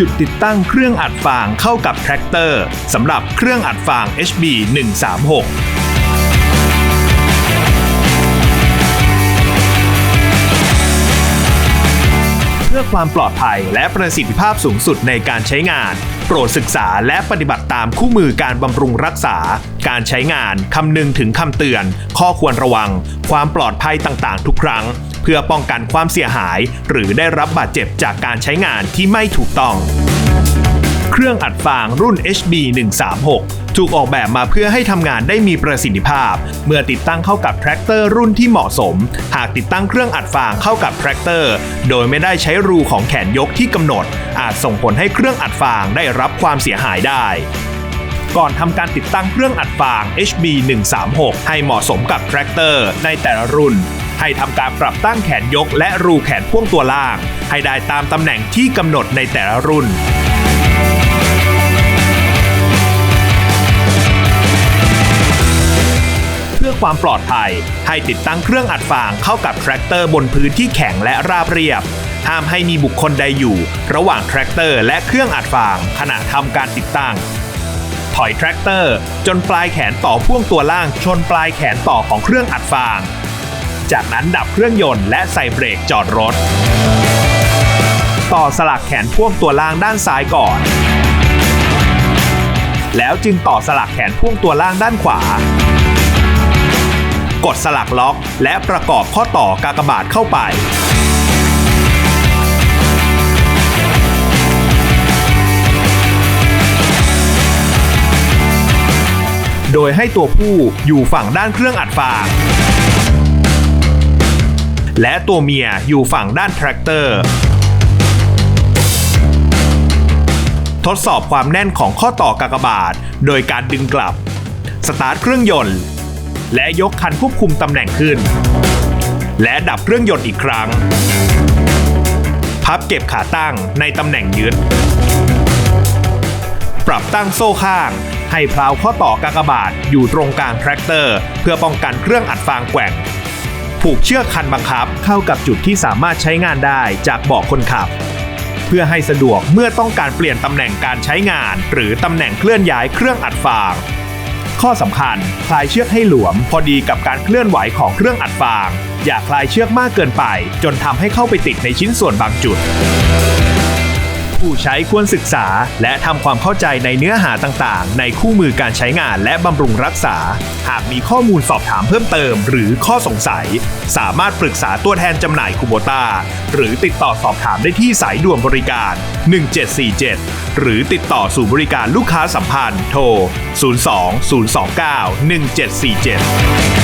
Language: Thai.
จุดติดตั้งเครื่องอัดฟางเข้ากับแทรกเตอร์สำหรับเครื่องอัดฟาง HB 136เพื่อความปลอดภัยและประสิทธิภาพสูงสุดในการใช้งาน โปรดศึกษาและปฏิบัติตามคู่มือการบำรุงรักษา การใช้งาน คำนึงถึงคำเตือน ข้อควรระวัง ความปลอดภัยต่างๆ ทุกครั้ง เพื่อป้องกันความเสียหาย หรือได้รับบาดเจ็บจากการใช้งานที่ไม่ถูกต้องเครื่องอัดฟางรุ่น HB 136ถูกออกแบบมาเพื่อให้ทำงานได้มีประสิทธิภาพ เมื่อติดตั้งเข้ากับแทรกเตอร์รุ่นที่เหมาะสม หากติดตั้งเครื่องอัดฟางเข้ากับแทรกเตอร์ โดยไม่ได้ใช้รูของแขนยกที่กำหนด อาจส่งผลให้เครื่องอัดฟางได้รับความเสียหายได้ ก่อนทำการติดตั้งเครื่องอัดฟาง HB 136ให้เหมาะสมกับแทรกเตอร์ในแต่ละรุ่น ให้ทำการปรับตั้งแขนยกและรูแขนพ่วงตัวล่าง ให้ได้ตามตำแหน่งที่กำหนดในแต่ละรุ่นเพื่อความปลอดภัย ให้ติดตั้งเครื่องอัดฟางเข้ากับแทรกเตอร์บนพื้นที่แข็งและราบเรียบ ห้ามให้มีบุคคลใดอยู่ ระหว่างแทรกเตอร์และเครื่องอัดฟางขณะทำการติดตั้ง ถอยแทรกเตอร์ จนปลายแขนต่อพ่วงตัวล่างชนปลายแขนต่อของเครื่องอัดฟาง จากนั้นดับเครื่องยนต์และใส่เบรกจอดรถ ต่อสลักแขนพ่วงตัวล่างด้านซ้ายก่อน แล้วจึงต่อสลักแขนพ่วงตัวล่างด้านขวา กดสลักล็อกและประกอบข้อต่อกากบาทเข้าไปโดยให้ตัวผู้อยู่ฝั่งด้านเครื่องอัดฟาง และตัวเมียอยู่ฝั่งด้านแทรกเตอร์ทดสอบความแน่นของข้อต่อกากบาท โดยการดึงกลับ สตาร์ทเครื่องยนต์ และยกคันควบคุมตำแหน่งขึ้น และดับเครื่องยนต์อีกครั้ง พับเก็บขาตั้งในตำแหน่งยึด ปรับตั้งโซ่ข้าง ให้พลาวข้อต่อกากบาทอยู่ตรงกลางแทรกเตอร์ เพื่อป้องกันเครื่องอัดฟางแกว่ง ผูกเชือกคันบังคับ เข้ากับจุดที่สามารถใช้งานได้จากเบาะคนขับ เพื่อให้สะดวกเมื่อต้องการเปลี่ยนตำแหน่งการใช้งาน หรือตำแหน่งเคลื่อนย้ายเครื่องอัดฟางข้อสำคัญ คลายเชือกให้หลวม พอดีกับการเคลื่อนไหวของเครื่องอัดฟาง อย่าคลายเชือกมากเกินไป จนทำให้เข้าไปติดในชิ้นส่วนบางจุด ผู้ใช้ควรศึกษา และทำความเข้าใจในเนื้อหาต่างๆ ในคู่มือการใช้งานและบำรุงรักษา หากมีข้อมูลสอบถามเพิ่มเติม หรือข้อสงสัย สามารถปรึกษาตัวแทนจำหน่ายคูโบต้าหรือติดต่อสอบถามได้ที่สายด่วนบริการ 1747 หรือติดต่อสู่บริการลูกค้าสัมพันธ์ โทร 02 029 1747